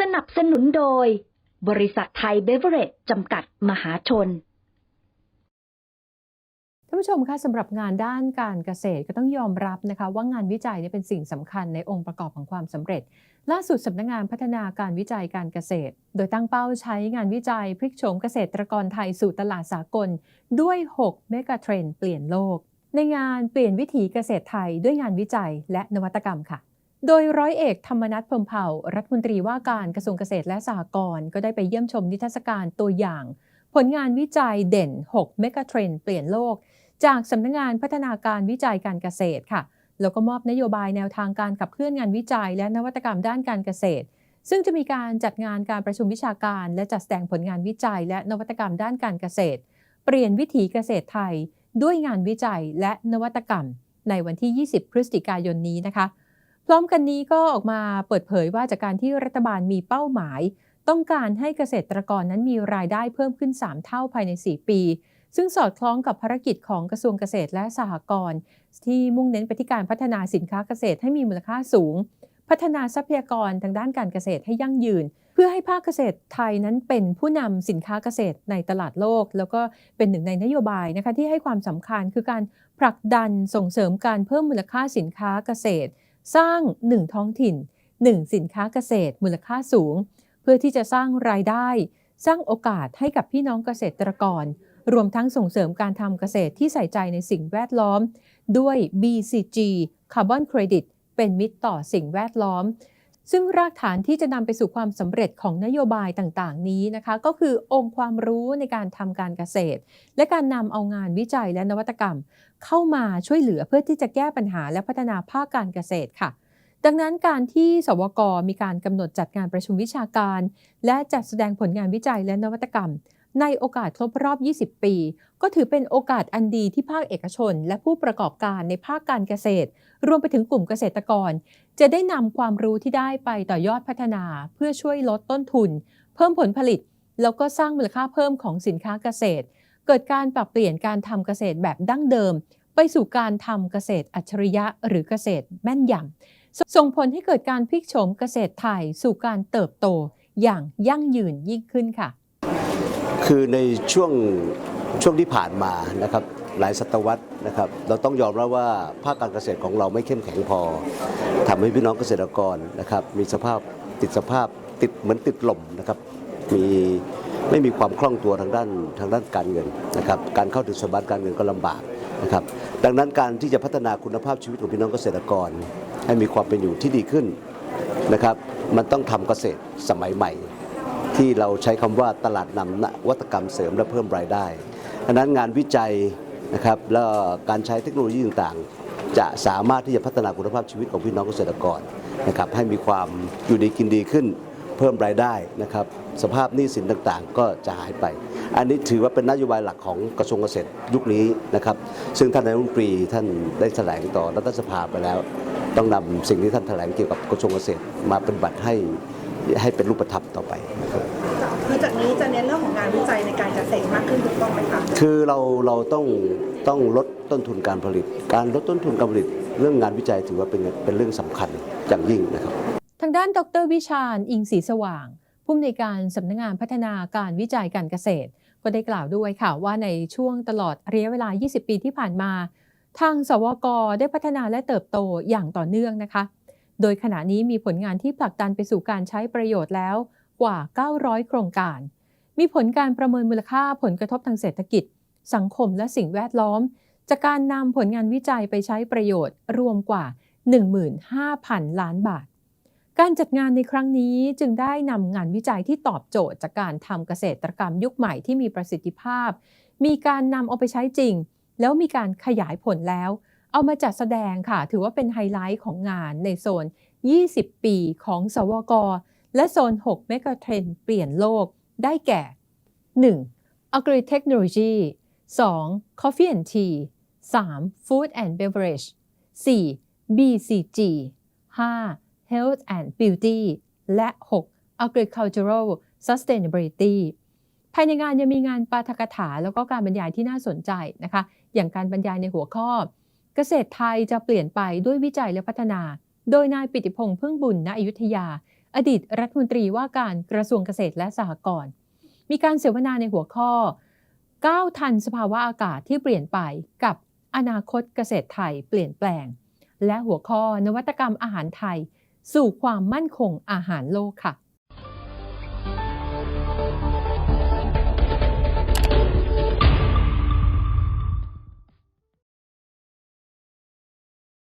สนับสนุนโดย บริษัทไทยเบเวอเรจจำกัดมหาชน ท่านผู้ชมคะสำหรับงานด้านการเกษตรก็ต้องยอมรับนะคะว่างานวิจัยเนี่ยเป็นสิ่งสำคัญในองค์ประกอบของความสำเร็จ ล่าสุดสำนักงานพัฒนาการวิจัยการเกษตร โดยตั้งเป้าใช้งานวิจัยพลิกโฉมเกษตรกรไทยสู่ตลาดสากล ด้วย 6 เมกะเทรนด์เปลี่ยนโลก ในงานเปลี่ยนวิถีเกษตรไทยด้วยงานวิจัยและนวัตกรรมค่ะ โดยร้อยเอกธรรมนัฐพรมเผ่า รัฐมนตรีว่าการกระทรวงเกษตรและสหกรณ์ก็ได้ไปเยี่ยมชมนิทรรศการตัวอย่าง ผลงานวิจัยเด่น 6 เมกะเทรนด์เปลี่ยนโลก จากสำนักงานพัฒนาการวิจัยการเกษตรค่ะ แล้วก็มอบนโยบายแนวทางการขับเคลื่อนงานวิจัย และนวัตกรรมด้านการเกษตร ซึ่งจะมีการจัดงานการประชุมวิชาการ และจัดแสดงผลงานวิจัย และนวัตกรรมด้านการเกษตร เปลี่ยนวิถีเกษตรไทย ด้วยงานวิจัยและนวัตกรรม ในวันที่ 20 พฤศจิกายนนี้นะคะ พร้อมกันนี้ก็ออกมาเปิดเผยว่าจากการที่รัฐบาลมีเป้าหมาย ต้องการให้เกษตรกรนั้นมีรายได้เพิ่มขึ้น 3 เท่าภายใน 4 ปี ซึ่งสอดคล้องกับภารกิจของกระทรวงเกษตรและสหกรณ์ที่มุ่งเน้นไปที่การพัฒนาสินค้าเกษตรให้มีมูลค่าสูง พัฒนาทรัพยากรทางด้านการเกษตรให้ยั่งยืน เพื่อให้ภาคเกษตรไทยนั้นเป็นผู้นำสินค้าเกษตรในตลาดโลก แล้วก็เป็นหนึ่งในนโยบายนะคะที่ให้ความสำคัญคือการผลักดันส่งเสริมการเพิ่มมูลค่าสินค้าเกษตร สร้าง 1 ท้องถิ่น 1 สินค้าเกษตรมูลค่าสูง เพื่อที่จะสร้างรายได้ สร้างโอกาสให้กับพี่น้องเกษตรกร รวมทั้งส่งเสริมการทำเกษตรที่ใส่ใจในสิ่งแวดล้อม ด้วย BCG Carbon Credit เป็นมิตรต่อสิ่งแวดล้อม ซึ่งรากฐานที่จะนำไปสู่ความสำเร็จของนโยบายต่างๆ นี้นะคะ ก็คือองค์ความรู้ในการทำการเกษตร และการนำเอางานวิจัยและนวัตกรรม เข้ามาช่วยเหลือเพื่อที่จะแก้ปัญหาและพัฒนาภาคการเกษตรค่ะ ดังนั้นการที่สวกมีการกำหนดจัดงานประชุมวิชาการ และจัดแสดงผลงานวิจัยและนวัตกรรม ในโอกาสครบรอบ 20 ปี ก็ถือเป็นโอกาสอันดีที่ภาคเอกชน และผู้ประกอบการในภาคการเกษตร รวมไปถึงกลุ่มเกษตรกร จะได้นำความรู้ที่ได้ไปต่อยอดพัฒนา เพื่อช่วยลดต้นทุน เพิ่มผลผลิต แล้วก็สร้างมูลค่าเพิ่มของสินค้าเกษตร เกิดการปรับเปลี่ยนการทำเกษตรแบบดั้งเดิม ไปสู่การทำเกษตรอัจฉริยะ หรือเกษตรแม่นยำส่งผลให้เกิดการพลิกโฉมเกษตรไทยสู่การเติบโตอย่างยั่งยืนยิ่งขึ้นค่ะ คือในช่วงช่วงที่ผ่านมานะครับหลายศตวรรษนะครับเราต้องยอมรับว่าภาคการเกษตรของเราไม่เข้มแข็งพอทำให้พี่น้องเกษตรกรนะครับมีสภาพติดสภาพติดเหมือนติดลมนะครับมีไม่มีความคล่องตัวทางด้านทางด้านการเงินนะครับการเข้าถึงสบัติการเงินก็ลำบากนะครับดังนั้นการที่จะพัฒนาคุณภาพชีวิตของพี่น้องเกษตรกร ให้มีความเป็นอยู่ที่ดีขึ้นนะครับมันต้องทำเกษตรสมัยใหม่ ที่เราใช้คำว่าตลาดนำนวัตกรรมเสริมและเพิ่มรายได้ดังนั้นงานวิจัยนะครับแล้วการใช้เทคโนโลยีต่างๆ จะสามารถที่จะพัฒนาคุณภาพชีวิตของพี่น้องเกษตรกรนะครับให้มีความอยู่ดีกินดีขึ้นเพิ่มรายได้นะครับสภาพหนี้สินต่างๆ ก็จะหายไป อันนี้ถือว่าเป็นนโยบายหลักของกระทรวงเกษตรยุคนี้นะครับซึ่งท่านนายกรัฐมนตรีท่านได้แถลงต่อรัฐสภาไปแล้ว ต้องนำสิ่งที่ท่านแถลงเกี่ยวกับกระทรวงเกษตรมาเป็นบัตรให้ให้เป็นรูปธรรมต่อไปนะครับ คือจากนี้จะเน้นเรื่องของงานวิจัยในการเกษตรมากขึ้นถูกต้องไหมคะคือเราเราต้องต้องลดต้นทุนการผลิต การลดต้นทุนการผลิต เรื่องงานวิจัยถือว่าเป็นเป็นเรื่องสำคัญอย่างยิ่งนะครับ ทางด้านดรวิชาญอิงศรีสว่างผู้อำนวยการสำนักงานพัฒนาการวิจัยการเกษตร ก็ได้กล่าวด้วยค่ะว่าในช่วงตลอดระยะเวลา 20 ปีที่ผ่านมา ทางสวกได้พัฒนาและเติบโตอย่างต่อเนื่องนะคะ โดยขณะนี้มีผลงานที่ผลักดันไปสู่การใช้ประโยชน์แล้ว กว่า 900 โครงการ มีผลการประเมินมูลค่าผลกระทบทางเศรษฐกิจ สังคมและสิ่งแวดล้อม จากการนำผลงานวิจัยไปใช้ประโยชน์รวมกว่า 15,000 ล้านบาท การจัดงานในครั้งนี้จึงได้นำงานวิจัยที่ตอบโจทย์จากการทำเกษตรกรรมยุคใหม่ที่มีประสิทธิภาพ มีการนำเอาไปใช้จริง แล้วมีการขยายผลแล้ว เอามาจัดแสดงค่ะ ถือว่าเป็นไฮไลท์ของงานในโซน 20 ปีของสวก และโซน 6 เมกะเทรนเปลี่ยนโลกได้แก่ 1. Agri Technology 2. Coffee and Tea 3. Food and Beverage 4. BCG 5. Health and Beauty และ 6. Agricultural Sustainability ภายในงานยังมีงานปาฐกถาแล้วก็การบรรยายที่น่าสนใจนะคะ อย่างการบรรยายในหัวข้อ เกษตรไทยจะเปลี่ยนไปด้วยวิจัยและพัฒนา โดยนายปิติพงษ์พึ่งบุญณอยุธยา อดีตรัฐมนตรีว่าการกระทรวงเกษตรและสหกรณ์มีการเสวนาในหัวข้อก้าวทันสภาวะอากาศที่เปลี่ยนไปกับอนาคตเกษตรไทยเปลี่ยนแปลง และหัวข้อนวัตกรรมอาหารไทย สู่ความมั่นคงอาหารโลกค่ะ